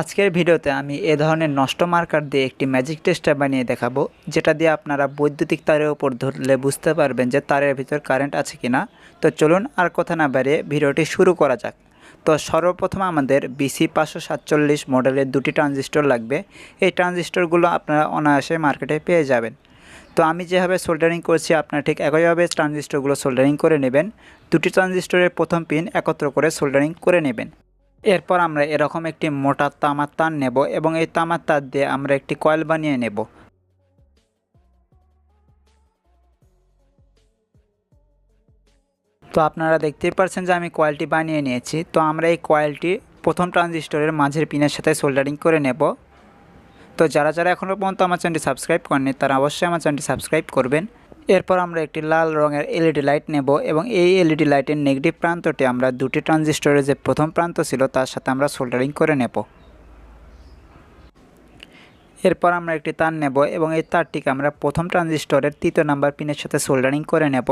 আজকের ভিডিওতে আমি এ ধরনের নষ্ট মার্কার দিয়ে একটি ম্যাজিক টেস্টার বানিয়ে দেখাবো, যেটা দিয়ে আপনারা বৈদ্যুতিক তারের ওপর ধরলে বুঝতে পারবেন যে তারের ভিতর কারেন্ট আছে কি না তো চলুন আর কথা না বাড়িয়ে ভিডিওটি শুরু করা যাক। তো সর্বপ্রথম আমাদের বিসি পাঁচশো সাতচল্লিশ মডেলের দুটি ট্রানজিস্টর লাগবে। এই ট্রানজিস্টরগুলো আপনারা অনায়াসে মার্কেটে পেয়ে যাবেন। তো আমি যেভাবে সোল্ডারিং করছি, আপনারা ঠিক একইভাবে ট্রানজিস্টরগুলো সোল্ডারিং করে নেবেন। দুটি ট্রানজিস্টরের প্রথম পিন একত্র করে সোল্ডারিং করে নেবেন। এরপর আমরা এরকম একটি মোটা তামার তার নেব এবং এই তামার তার দিয়ে আমরা একটি কয়েল বানিয়ে নেব। তো আপনারা দেখতেই পাচ্ছেন যে আমি কয়েলটি বানিয়ে নিয়েছি। তো আমরা এই কয়েলটি প্রথম ট্রানজিস্টরের মাঝের পিনের সাথে সোল্ডারিং করে নেব। তো যারা যারা এখনও পর্যন্ত আমার চ্যানেলটি সাবস্ক্রাইব করেনি তারা অবশ্যই আমার চ্যানেলটি সাবস্ক্রাইব করবেন। এরপর আমরা একটি লাল রঙের এলইডি লাইট নেব এবং এই এলইডি লাইটের নেগেটিভ প্রান্তটি আমরা দুটি ট্রানজিস্টরের যে প্রথম প্রান্ত ছিল তার সাথে আমরা সোল্ডারিং করে নেব। এরপর আমরা একটি তার নেব এবং এই তারটিকে আমরা প্রথম ট্রানজিস্টরের তৃতীয় নাম্বার পিনের সাথে সোল্ডারিং করে নেব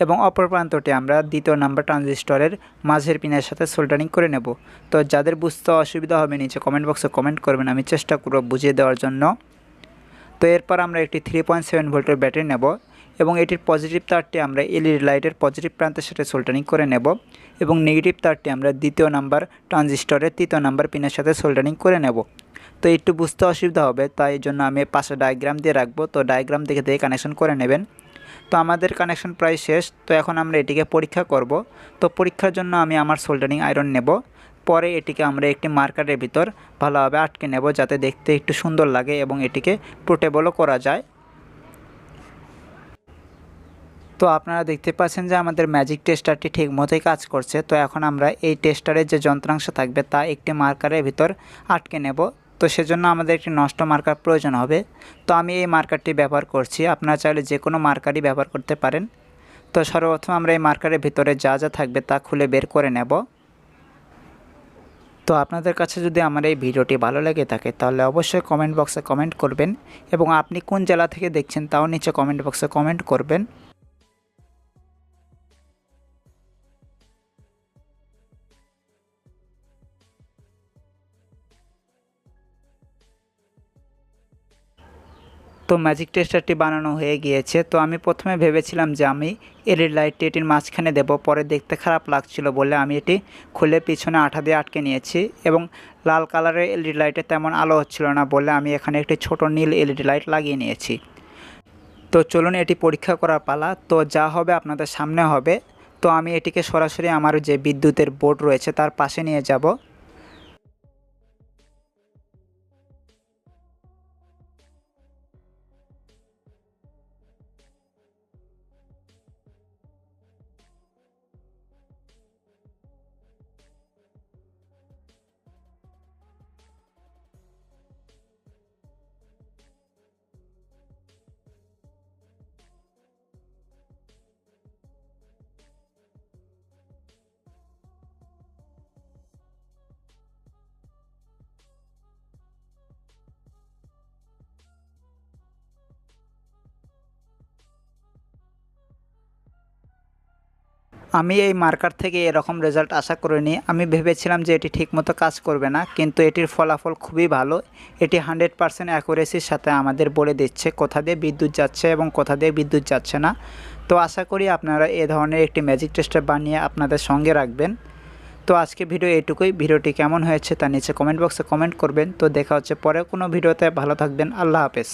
এবং অপর প্রান্তটি আমরা দ্বিতীয় নাম্বার ট্রানজিস্টরের মাঝের পিনের সাথে সোল্ডারিং করে নেব। তো যাদের বুঝতে অসুবিধা হবে নিচে কমেন্ট বক্সে কমেন্ট করবেন, আমি চেষ্টা করব বুঝিয়ে দেওয়ার জন্য। তো এরপর আমরা একটি থ্রি পয়েন্ট সেভেন ভোল্টের ব্যাটারি নেব। এবং এটির পজিটিভ তারটি আমরা এলইডি লাইটের পজিটিভ প্রান্তের সাথে সোল্ডারিং করে নেব এবং নেগেটিভ তারটি আমরা দ্বিতীয় নাম্বার ট্রানজিস্টরের তৃতীয় নাম্বার পিনের সাথে সোল্ডারিং করে নেব। তো একটু বুঝতে অসুবিধা হবে, তাই জন্য আমি পাশে ডায়াগ্রাম দিয়ে রাখব। তো ডায়াগ্রাম দেখে দেখে কানেকশন করে নেবেন। তো আমাদের কানেকশন প্রায় শেষ। তো এখন আমরা এটিকে পরীক্ষা করব। তো পরীক্ষার জন্য আমি আমার সোল্ডারিং আয়রন নেব। পরে এটিকে আমরা একটি মার্কারের ভিতর ভালোভাবে আটকে নেব যাতে দেখতে একটু সুন্দর লাগে এবং এটিকে পোর্টেবলও করা যায়। তো আপনারা দেখতে পাচ্ছেন যে আমাদের ম্যাজিক টেস্টারটি ঠিক মতোই কাজ করছে। তো এখন আমরা এই টেস্টারের যে যন্ত্রাংশ থাকবে, তা একটি মার্কারের ভিতর আটকে নেব। তো সেজন্য আমাদের একটি নষ্ট মার্কার প্রয়োজন হবে। তো আমি এই মার্কারটি ব্যবহার করছি। আপনারা চাইলে যে কোনো মার্কারই ব্যবহার করতে পারেন। তো সর্বপ্রথম আমরা এই মার্কারের ভিতরে যা যা থাকবে, তা খুলে বের করে নেব। তো আপনাদের কাছে যদি আমার এই ভিডিওটি ভালো লেগে থাকে, তাহলে অবশ্যই কমেন্ট বক্সে কমেন্ট করবেন এবং আপনি কোন জেলা থেকে দেখছেন, তাও নিচে কমেন্ট বক্সে কমেন্ট করবেন। তো ম্যাজিক টেস্টারটি বানানো হয়ে গিয়েছে। তো আমি প্রথমে ভেবেছিলাম যে আমি এলইডি লাইটটি এটির মাঝখানে দেব, পরে দেখতে খারাপ লাগছিল বলে আমি এটি খুলে পিছনে আঠা দিয়ে আটকে নিয়েছি এবং লাল কালারের এলইডি লাইটে তেমন আলো হচ্ছিল না বলে আমি এখানে একটি ছোট নীল এলইডি লাইট লাগিয়ে নিয়েছি। তো চলুন এটি পরীক্ষা করার পালা। তো যা হবে আপনাদের সামনে হবে। তো আমি এটিকে সরাসরি আমার যে বিদ্যুতের বোর্ড রয়েছে তার পাশে নিয়ে যাব। আমি এই মার্কার থেকে এরকম রেজাল্ট আশা করিনি। আমি ভেবেছিলাম যে এটি ঠিকমতো কাজ করবে না, কিন্তু এটির ফলাফল খুবই ভালো। এটি হান্ড্রেড পারসেন্ট অ্যাকুরেসির সাথে আমাদের বলে দিচ্ছে কোথা দিয়ে বিদ্যুৎ যাচ্ছে এবং কোথা দিয়ে বিদ্যুৎ যাচ্ছে না। তো আশা করি আপনারা এ ধরনের একটি ম্যাজিক টেস্টার বানিয়ে আপনাদের সঙ্গে রাখবেন। তো আজকে ভিডিও এটুকুই ভিডিওটি কেমন হয়েছে তা নিচে কমেন্ট বক্সে কমেন্ট করবেন। তো দেখা হচ্ছে পরে কোনো ভিডিওতে ভালো থাকবেন। আল্লাহ হাফেজ।